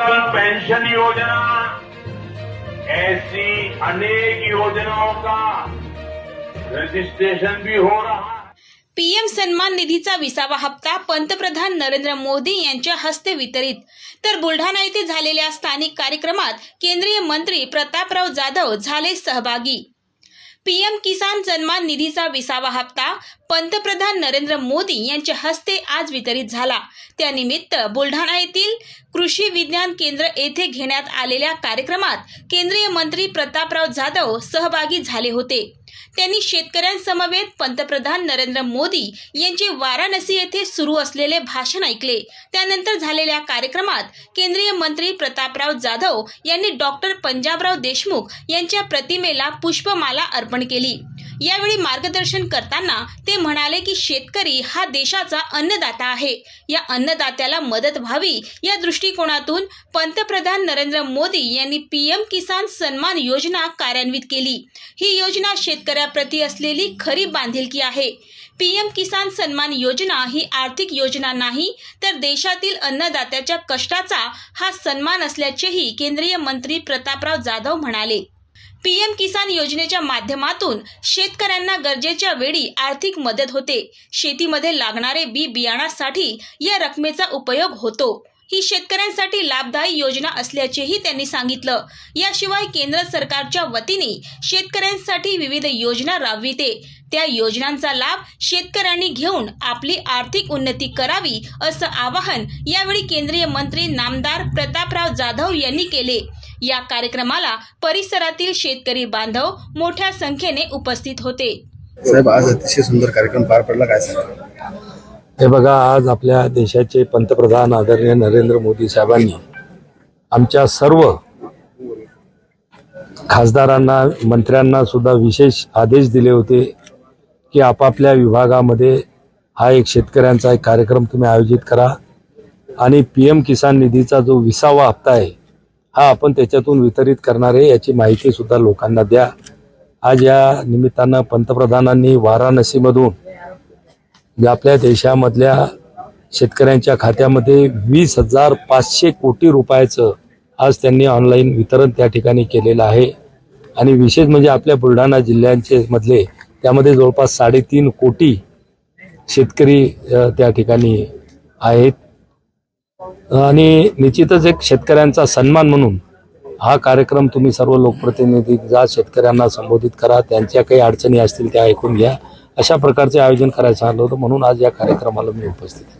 Atal pension योजना ऐसी अनेक योजनाओं का रजिस्ट्रेशन भी हो रहा है। पीएम सन्मान निधीचा विसावा हप्ता पंतप्रधान नरेंद्र मोदी यांच्या हस्ते वितरित. तर बुलढाणा येथे झालेल्या स्थानिक कार्यक्रमात केंद्रीय मंत्री प्रतापराव जाधव झाले सहभागी. पीएम किसान सन्मान निधीचा विसावा हप्ता पंतप्रधान नरेंद्र मोदी यांच्या हस्ते आज वितरित झाला. त्यानिमित्त बुलढाणा येथील कृषी विज्ञान केंद्र येथे घेण्यात आलेल्या कार्यक्रमात केंद्रीय मंत्री प्रतापराव जाधव सहभागी झाले होते. त्यांनी शेतकऱ्यांसमवेत पंतप्रधान नरेंद्र मोदी यांचे वाराणसी येथे सुरू असलेले भाषण ऐकले. त्यानंतर झालेल्या कार्यक्रमात केंद्रीय मंत्री प्रतापराव जाधव यांनी डॉक्टर पंजाबराव देशमुख यांच्या प्रतिमेला पुष्पमाला अर्पण केली. यावेळी मार्गदर्शन करताना ते म्हणाले की शेतकरी हा देशाचा अन्नदाता आहे. या अन्नदात्याला मदत व्हावी या दृष्टिकोनातून पंतप्रधान नरेंद्र मोदी यांनी पीएम किसान सन्मान योजना कार्यान्वित केली. ही योजना शेतकऱ्याप्रती असलेली खरी बांधिलकी आहे. पीएम किसान सन्मान योजना ही आर्थिक योजना नाही तर देशातील अन्नदात्याच्या कष्टाचा हा सन्मान असल्याचेही केंद्रीय मंत्री प्रतापराव जाधव म्हणाले. पीएम किसान योजनेच्या माध्यमातून शेतकऱ्यांना गरजेच्या वेळी आर्थिक मदत होते. शेतीमध्ये लागणारे बी बियाणासाठी या रकमेचा उपयोग होतो. ही शेतकऱ्यांसाठी लाभदायी योजना असल्याचेही त्यांनी सांगितलं. याशिवाय केंद्र सरकारच्या वतीने शेतकऱ्यांसाठी विविध योजना राबविते. त्या योजनांचा लाभ शेतकऱ्यांनी घेऊन आपली आर्थिक उन्नती करावी असं आवाहन यावेळी केंद्रीय मंत्री नामदार प्रतापराव जाधव यांनी केले. या कार्यक्रमाला परिसरातील शेतकरी बांधव मोठ्या संख्येने उपस्थित होते. साहेब आज अतिशय सुंदर कार्यक्रम पार पडला काय हे बघा आज आपल्या देशाचे पंतप्रधान आदरणीय नरेंद्र मोदी साहेबांनी आमच्या सर्व खासदारांना मंत्र्यांना सुद्धा विशेष आदेश दिले होते की आपापल्या विभागामध्ये हा एक शेतकऱ्यांचा एक कार्यक्रम तुम्ही आयोजित करा. आणि पी एम किसान निधीचा जो विसावा हप्ता आहे हा आपण त्याच्यातून वितरित करणार आहे याची माहिती सुद्धा लोकांना द्या. आज या निमित्तानं पंतप्रधानांनी वाराणसीमधून जे आपल्या देशामधल्या शेतकऱ्यांच्या खात्यामध्ये वीस हजार पाचशे कोटी रुपयाचं आज त्यांनी ऑनलाईन वितरण त्या ठिकाणी केलेलं आहे. आणि विशेष म्हणजे आपल्या बुलढाणा जिल्ह्यांचे मधले त्यामध्ये जवळपास साडेतीन कोटी शेतकरी त्या ठिकाणी आहेत. आणि निश्चितच एक शेतकऱ्यांचा सन्मान म्हणून हा कार्यक्रम तुम्ही सर्व लोकप्रतिनिधी जा शेतकऱ्यांना संबोधित करा त्यांच्या काही अडचणी असतील त्या ऐकून घ्या. अशा प्रकारचे आयोजन करायचं आलं होतं म्हणून आज या कार्यक्रमाला मी उपस्थित